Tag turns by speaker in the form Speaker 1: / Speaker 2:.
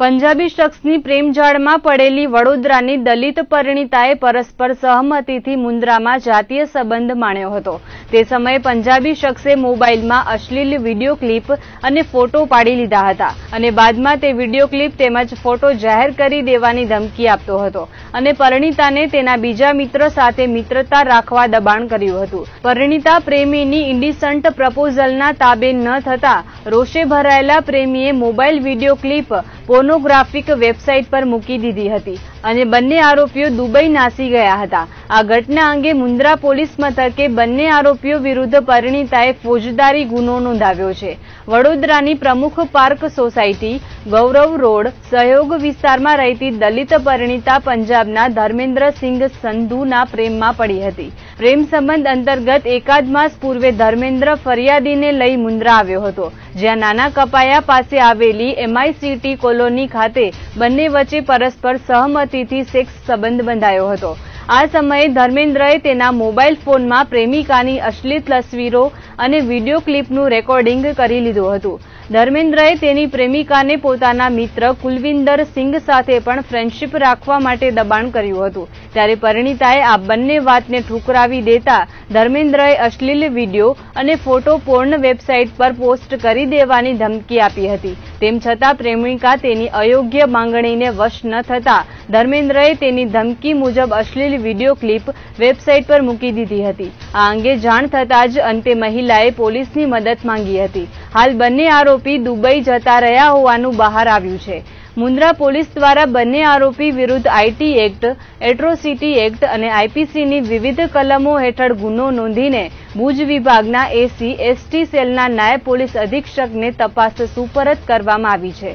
Speaker 1: પંજાબી શખ્સની પ્રેમજાળમાં પડેલી વડોદરાની દલિત પરિણીતાએ પરસ્પર સહમતિથી મુન્દ્રામાં જાતીય સંબંધ માણ્યો હતો. તે સમયે પંજાબી શખ્સે મોબાઈલમાં અશ્લીલ વીડિયો ક્લિપ અને ફોટો પાડી લીધા હતા અને બાદમાં તે વીડિયો ક્લિપ તેમજ ફોટો જાહેર કરી દેવાની ધમકી આપતો હતો અને પરિણીતાને તેના બીજા મિત્ર સાથે મિત્રતા રાખવા દબાણ કર્યું હતું. પરિણીતા પ્રેમીની ઇન્ડિસન્ટ પ્રપોઝલના તાબે ન થતા રોષે ભરાયેલા પ્રેમીએ mobile video clip pornographic website પર મૂકી દીધી હતી અને બંને આરોપીઓ દુબઈ નાસી ગયા હતા. આ ઘટના અંગે મુન્દ્રા પોલીસ મથકે બંને આરોપીઓ વિરુદ્ધ પરિણીતાએ ફોજદારી ગુનો નોંધાવ્યો છે. વડોદરાની પ્રમુખ પાર્ક સોસાયટી, ગૌરવ રોડ, સહયોગ વિસ્તારમાં રહેતી દલિત પરિણીતા પંજાબના ધર્મેન્દ્રસિંહ સંધુના પ્રેમમાં પડી હતી. પ્રેમ સંબંધ અંતર્ગત એકાદ માસ પૂર્વે ધર્મેન્દ્ર ફરિયાદીને લઈ મુન્દ્રા આવ્યો હતો. જ્યાં નાના કપાયા પાસે આવેલી એમઆઈસીટી કોલોની ખાતે બંને વચ્ચે પરસ્પર સહમતિથી સેક્સ સંબંધ બંધાયો હતો. આ સમયે ધર્મેન્દ્રએ તેના મોબાઈલ ફોનમાં પ્રેમિકાની અશ્લીલ તસવીરો અને વીડિયો ક્લિપનું રેકોર્ડિંગ કરી લીધું હતું. ધર્મેન્દ્રએ તેની પ્રેમિકાને પોતાના મિત્ર કુલવિંદર સિંઘ સાથે પણ ફ્રેન્ડશીપ રાખવા માટે દબાણ કર્યું હતું. ત્યારે પરિણીતાએ આ બંને વાતને ઠુકરાવી દેતા ધર્મેન્દ્રએ અશ્લીલ વીડિયો અને ફોટો પોર્ન વેબસાઇટ પર પોસ્ટ કરી દેવાની ધમકી આપી હતી. તેમ છતાં પ્રેમિકા તેની અયોગ્ય માંગણીને વશ ન થતા ધર્મેન્દ્રએ તેની ધમકી મુજબ અશ્લીલ વીડિયો ક્લિપ વેબસાઇટ પર મૂકી દીધી હતી. આ અંગે જાણ થતાં જ અંતે મહિલાએ પોલીસની મદદ માંગી હતી. હાલ બંને આરોપી દુબઈ જતા રહ્યા હોવાનું બહાર આવ્યું છે. મુન્દ્રા પોલીસ દ્વારા બંને આરોપી વિરુદ્ધ આઈટી એક્ટ, એટ્રોસિટી એક્ટ અને આઈપીસીની વિવિધ કલમો હેઠળ ગુનો નોંધીને ભુજ વિભાગના એસી એસટી સેલના નાયબ પોલીસ અધિક્ષકને તપાસ સુપરત કરવામાં આવી છે.